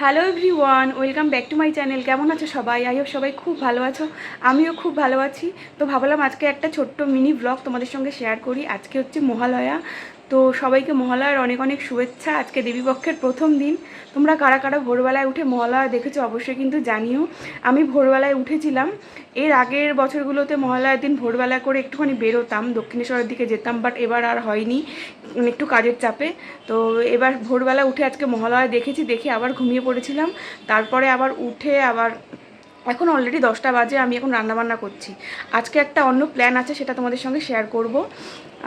Hello everyone welcome back to my channel কেমন আছো সবাই? আই হোপ সবাই খুব ভালো আছো। আমিও খুব ভালো আছি। তো ভাবলাম আজকে একটা ছোট্ট মিনি ব্লগ তোমাদের সঙ্গে শেয়ার করি। আজকে হচ্ছে মহালয়া। তো সবাইকে মহালয়ার অনেক অনেক শুভেচ্ছা। আজকে দেবীপক্ষের প্রথম দিন। তোমরা কারা কারা ভোরবেলায় উঠে মহালয়া দেখেছ অবশ্যই কিন্তু জানিও। আমি ভোরবেলায় উঠেছিলাম। এর আগের বছরগুলোতে মহালয়ার দিন ভোরবেলা করে একটুখানি বেরোতাম, দক্ষিণেশ্বরের দিকে যেতাম বাট এবার আর হয়নি একটু কাজের চাপে। তো এবার ভোরবেলা উঠে আজকে মহালয়া দেখেছি, দেখে আবার ঘুমিয়ে পড়েছিলাম। তারপরে আবার উঠে আবার, এখন অলরেডি দশটা বাজে, আমি এখন রান্নাবান্না করছি। আজকে একটা অন্য প্ল্যান আছে, সেটা তোমাদের সঙ্গে শেয়ার করব।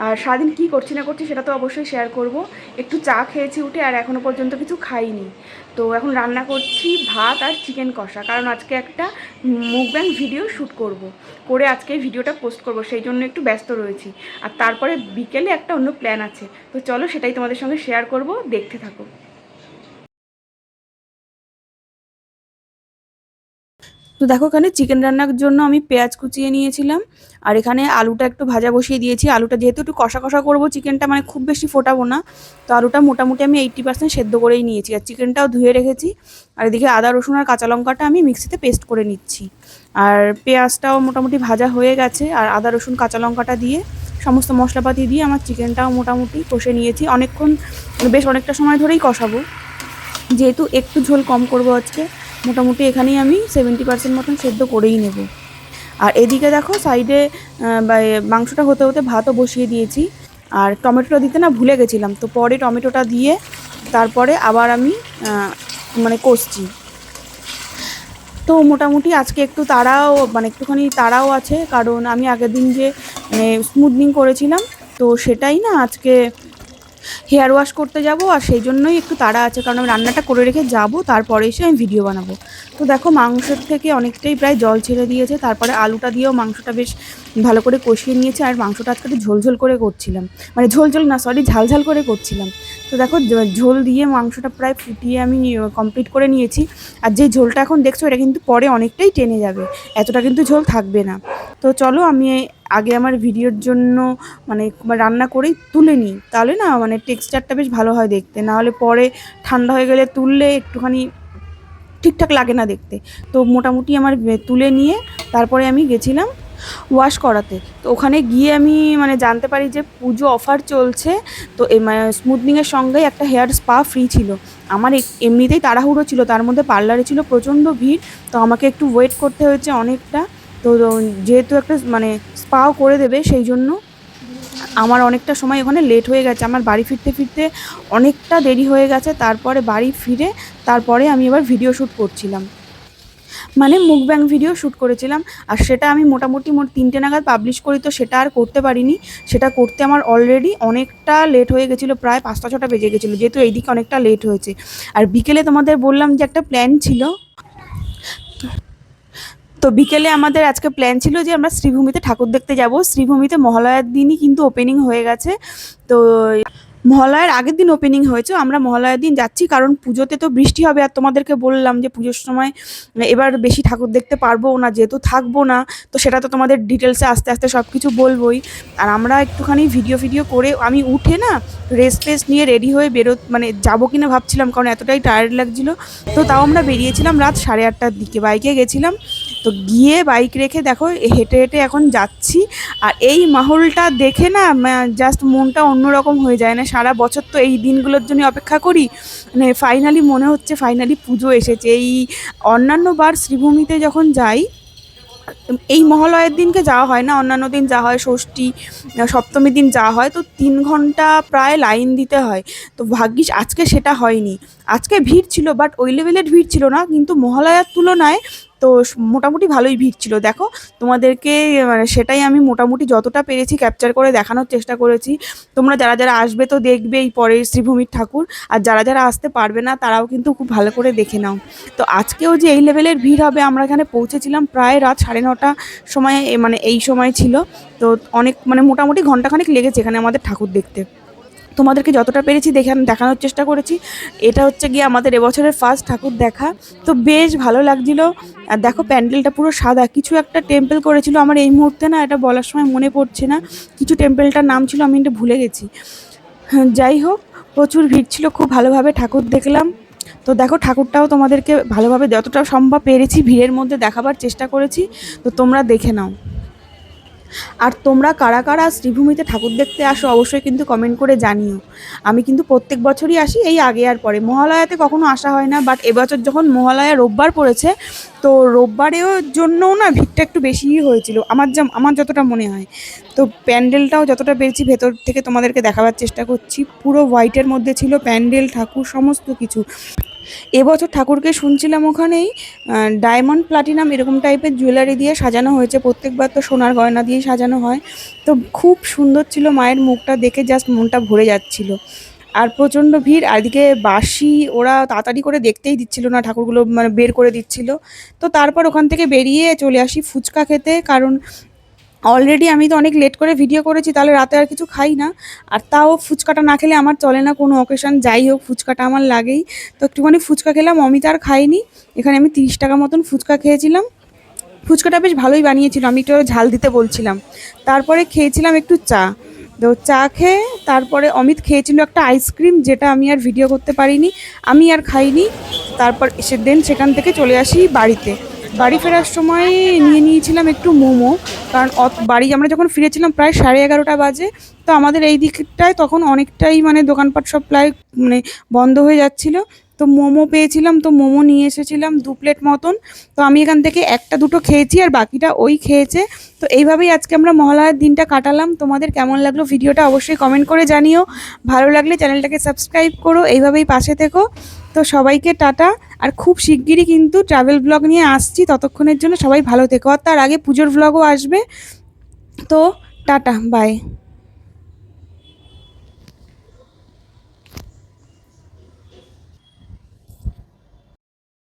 আর সারাদিন কী করছি না করছি সেটা তো অবশ্যই শেয়ার করব। একটু চা খেয়েছি উঠে আর এখনও পর্যন্ত কিছু খাইনি। তো এখন রান্না করছি ভাত আর চিকেন কষা। কারণ আজকে একটা মুখব্যাং ভিডিও শ্যুট করব। করে আজকে ভিডিওটা পোস্ট করব, সেই জন্য একটু ব্যস্ত রয়েছি। আর তারপরে বিকেলে একটা অন্য প্ল্যান আছে। তো চলো সেটাই তোমাদের সঙ্গে শেয়ার করব, দেখতে থাকো। তো দেখো এখানে চিকেন রান্নার জন্য আমি পেঁয়াজ কুচিয়ে নিয়েছিলাম। আর এখানে আলুটা একটু ভাজা বসিয়ে দিয়েছি। আলুটা যেহেতু একটু কষা কষা করব চিকেনটা মানে খুব বেশি ফোটাবো না। তো আলুটা মোটামুটি আমি এইট্টি পার্সেন্ট সেদ্ধ করেই নিয়েছি। আর চিকেনটাও ধুয়ে রেখেছি। আর এদিকে আদা, রসুন আর কাঁচা লঙ্কাটা আমি মিক্সিতে পেস্ট করে নিচ্ছি। আর পেঁয়াজটাও মোটামুটি ভাজা হয়ে গেছে। আর আদা, রসুন, কাঁচা লঙ্কাটা দিয়ে সমস্ত মশলাপাতি দিয়ে আমার চিকেনটাও মোটামুটি কষে নিয়েছি। অনেকক্ষণ বেশ অনেকটা সময় ধরেই কষাবো। যেহেতু একটু ঝোল কম করব আজকে। মোটামুটি এখানেই আমি সেভেন্টি পার্সেন্ট মতন সেদ্ধ করেই নেব। আর এদিকে দেখো সাইডে মাংসটা হতে হতে ভাতও বসিয়ে দিয়েছি। আর টমেটোটা দিতে না ভুলে গেছিলাম, তো পরে টমেটোটা দিয়ে তারপরে আবার আমি মানে কষছি। তো মোটামুটি আজকে একটু তাড়াও মানে একটুখানি তাড়াও আছে, কারণ আমি আগের দিন যে মানে স্মুথনিং করেছিলাম, তো সেটাই না আজকে হেয়ার ওয়াশ করতে যাব আর সেই জন্যই একটু তাড়া আছে, কারণ আমি রান্নাটা করে রেখে যাব, তারপরে এসে আমি ভিডিও বানাবো। তো দেখো মাংসের থেকে অনেকটাই প্রায় জল ছেড়ে দিয়েছে, তারপরে আলুটা দিয়েও মাংসটা বেশ ভালো করে কষিয়ে নিয়েছে, আর মাংসটা আজকে ঝোলঝোল ঝোল ঝোল করে করছিলাম। মানে ঝোল ঝোল না সরি ঝালঝাল ঝাল করে করছিলাম। তো দেখো ঝোল দিয়ে মাংসটা প্রায় ফুটিয়ে আমি কমপ্লিট করে নিয়েছি। আর যে ঝোলটা এখন দেখছ, এটা কিন্তু পরে অনেকটাই টেনে যাবে। এতটা কিন্তু ঝোল থাকবে না। তো চলো, আমি আগে আমার ভিডিওর জন্য মানে রান্না করেই তুলে নিই। তাহলে না মানে টেক্সচারটা বেশ ভালো হয় দেখতে। নাহলে পরে ঠান্ডা হয়ে গেলে তুললে একটুখানি ঠিকঠাক লাগে না দেখতে। তো মোটামুটি আমার তুলে নিয়ে তারপরে আমি গেছিলাম ওয়াশ করাতে। তো ওখানে গিয়ে আমি মানে জানতে পারি যে পুজো অফার চলছে, তো স্মুথনিংয়ের সঙ্গেই একটা হেয়ার স্পা ফ্রি ছিল। আমার এমনিতেই তাড়াহুড়ো ছিল, তার মধ্যে পার্লারে ছিল প্রচণ্ড ভিড়, তো আমাকে একটু ওয়েট করতে হয়েছে অনেকটা। তো যেহেতু একটা মানে স্পাও করে দেবে সেই জন্য। আমার অনেকটা সময় ওখানে লেট হয়ে গেছে, আমার বাড়ি ফিরতে ফিরতে অনেকটা দেরি হয়ে গেছে, তারপরে বাড়ি ফিরে তারপরে আমি এবার ভিডিও শ্যুট করছিলাম। মানে মুখব্যাং ভিডিও শ্যুট করেছিলাম। আর সেটা আমি মোটামুটি মোট তিনটে নাগাদ পাবলিশ করি, তো সেটা আর করতে পারিনি। সেটা করতে আমার অলরেডি অনেকটা লেট হয়ে গেছিল, প্রায় পাঁচটা, ছটা বেজে গেছিল, যেহেতু এইদিকে অনেকটা লেট হয়েছে। আর বিকেলে তোমাদের বললাম যে একটা প্ল্যান ছিল। তো বিকেলে আমাদের আজকে প্ল্যান ছিল যে আমরা শ্রীভূমিতে ঠাকুর দেখতে যাব। শ্রীভূমিতে মহালয়ার দিনই কিন্তু ওপেনিং হয়ে গেছে। তো মহালয়ার আগের দিন ওপেনিং হয়েছে, আমরা মহালয়ার দিন যাচ্ছি, কারণ পুজোতে তো বৃষ্টি হবে, আর তোমাদেরকে বললাম যে পুজোর সময় এবার বেশি ঠাকুর দেখতে পারব না, যেহেতু থাকব না, তো সেটা তো তোমাদের ডিটেলসে আস্তে আস্তে সব কিছু বলবোই। আর আমরা একটুখানি ভিডিও ভিডিও করে, আমি উঠে না রেস্ট টেস্ট নিয়ে রেডি হয়ে বেরো মানে যাব কিনা ভাবছিলাম, কারণ এতটাই টায়ার্ড লাগছিল। তো তাও আমরা বেরিয়েছিলাম রাত সাড়ে আটটার দিকে বাইকে গেছিলাম। তো গিয়ে বাইক রেখে দেখো, হেঁটে হেঁটে এখন যাচ্ছি। আর এই মাহলটা দেখে না জাস্ট মনটা অন্যরকম হয়ে যায়। না সারা বছর তো এই দিনগুলোর জন্য অপেক্ষা করি। মানে ফাইনালি মনে হচ্ছে ফাইনালি পুজো এসেছে। এই অন্যান্য বার শ্রীভূমিতে যখন যাই, এই মহালয়ের দিনকে যাওয়া হয় না। অন্যান্য দিন যা হয়, ষষ্ঠী, সপ্তমীর দিন যা হয়। তো তিন ঘণ্টা প্রায় লাইন দিতে হয়। তো ভাগ্যিস আজকে সেটা হয়নি। আজকে ভিড় ছিল বাট ওই লেভেলের ভিড় ছিল না। কিন্তু মহালয়ার তুলনায় তো মোটামুটি ভালোই ভিড় ছিল। দেখো, তোমাদেরকে মানে সেটাই আমি মোটামুটি যতটা পেরেছি ক্যাপচার করে দেখানোর চেষ্টা করেছি। তোমরা যারা যারা আসবে তো দেখবে এই পরের শ্রীভূমির ঠাকুর। আর যারা যারা আসতে পারবে না, তারাও কিন্তু খুব ভালো করে দেখে নাও। তো আজকেও যে এই লেভেলের ভিড় হবে, আমরা এখানে পৌঁছেছিলাম প্রায় রাত সাড়ে নটা সময় মানে এই সময় ছিল। তো অনেক মানে মোটামুটি ঘন্টাখানেক লেগেছে এখানে আমাদের ঠাকুর দেখতে। তোমাদেরকে যতটা পেরেছি দেখে দেখানোর চেষ্টা করেছি। এটা হচ্ছে গিয়ে আমাদের এবছরের ফার্স্ট ঠাকুর দেখা। তো বেশ ভালো লাগছিল। আর দেখো প্যান্ডেলটা পুরো সাদা। কিছু একটা টেম্পল করেছিল। আমার এই মুহূর্তে না এটা বলার সময় মনে পড়ছে না। কিছু টেম্পলটার নাম ছিল আমি এটা ভুলে গেছি। হ্যাঁ, যাই হোক প্রচুর ভিড় ছিল। খুব ভালোভাবে ঠাকুর দেখলাম। তো দেখো ঠাকুরটাও তোমাদেরকে ভালোভাবে যতটা সম্ভব পেরেছি ভিড়ের মধ্যে দেখাবার চেষ্টা করেছি। তো তোমরা দেখে নাও। আর তোমরা কারা কারা শ্রীভূমিতে ঠাকুর দেখতে আসো অবশ্যই কিন্তু কমেন্ট করে জানিও। আমি কিন্তু প্রত্যেক বছরই আসি, এই আগে আর পরে। মহালয়াতে কখনো আসা হয় না বাট এবছর যখন মহালয়া রোববার পড়েছে, তো রোববারেও জন্যও না ভিড়টা একটু বেশিই হয়েছিল। আমার যা, আমার যতটা মনে হয়। তো প্যান্ডেলটাও যতটা পেরেছি, ভেতর থেকে তোমাদেরকে দেখাবার চেষ্টা করছি। পুরো হোয়াইটের মধ্যে ছিল প্যান্ডেল, ঠাকুর, সমস্ত কিছু। এবছর ঠাকুরকে শুনছিলাম ওখানেই ডায়মন্ড প্লাটিনাম এরকম টাইপের জুয়েলারি দিয়ে সাজানো হয়েছে। প্রত্যেকবার তো সোনার গয়না দিয়ে সাজানো হয়। তো খুব সুন্দর ছিল মায়ের মুখটা দেখে জাস্ট মনটা ভরে যাচ্ছিল। আর প্রচণ্ড ভিড়, আর এদিকে বাসি ওরা তাড়াতাড়ি করে দেখতেই দিচ্ছিল না, ঠাকুরগুলো মানে বের করে দিচ্ছিল। তো তারপর ওখান থেকে বেরিয়ে চলে আসি ফুচকা খেতে, কারণ অলরেডি আমি তো অনেক লেট করে ভিডিও করেছি, তাহলে রাতে আর কিছু খাই না। আর তাও ফুচকাটা না খেলে আমার চলে না কোনো অকেশন যাই হোক, ফুচকাটা আমার লাগেই। তো একটুখানি ফুচকা খেলাম, অমিত আর খাইনি এখানে আমি তিরিশ টাকা মতন ফুচকা খেয়েছিলাম। ফুচকাটা বেশ ভালোই বানিয়েছিল, আমি একটু ঝাল দিতে বলছিলাম। তারপরে খেয়েছিলাম একটু চা। তো চা খেয়ে তারপরে অমিত খেয়েছিল একটা আইসক্রিম যেটা আমি আর ভিডিও করতে পারিনি, আমি আর খাইনি। তারপর সে দেন সেখান থেকে চলে আসি বাড়িতে। বাড়ি ফেরার সময় নিয়ে নিয়েছিলাম একটু মোমো, কারণ বাড়ি আমরা যখন ফিরেছিলাম প্রায় সাড়ে এগারোটা বাজে, তো আমাদের এই দিকটায় তখন অনেকটাই মানে দোকানপাট সব প্রায় মানে বন্ধ হয়ে যাচ্ছিল। তো মোমো পেয়েছিলাম, তো মোমো নিয়ে এসেছিলাম দু প্লেট মতন। তো আমি এখান থেকে একটা দুটো খেয়েছি আর বাকিটা ওই খেয়েছে। তো এইভাবেই আজকে আমরা মহালয়ার দিনটা কাটালাম। তোমাদের কেমন লাগল ভিডিওটা অবশ্যই কমেন্ট করে জানিও। ভালো লাগলে চ্যানেলটাকে সাবস্ক্রাইব করো, এইভাবেই পাশে থেকো। তো সবাইকে টাটা। আর খুব শিগগিরই কিন্তু ট্রাভেল ব্লগ নিয়ে আসছি। ততক্ষণের জন্য সবাই ভালো থেকো। আর তার আগে পুজোর ব্লগও আসবে। তো টাটা বাই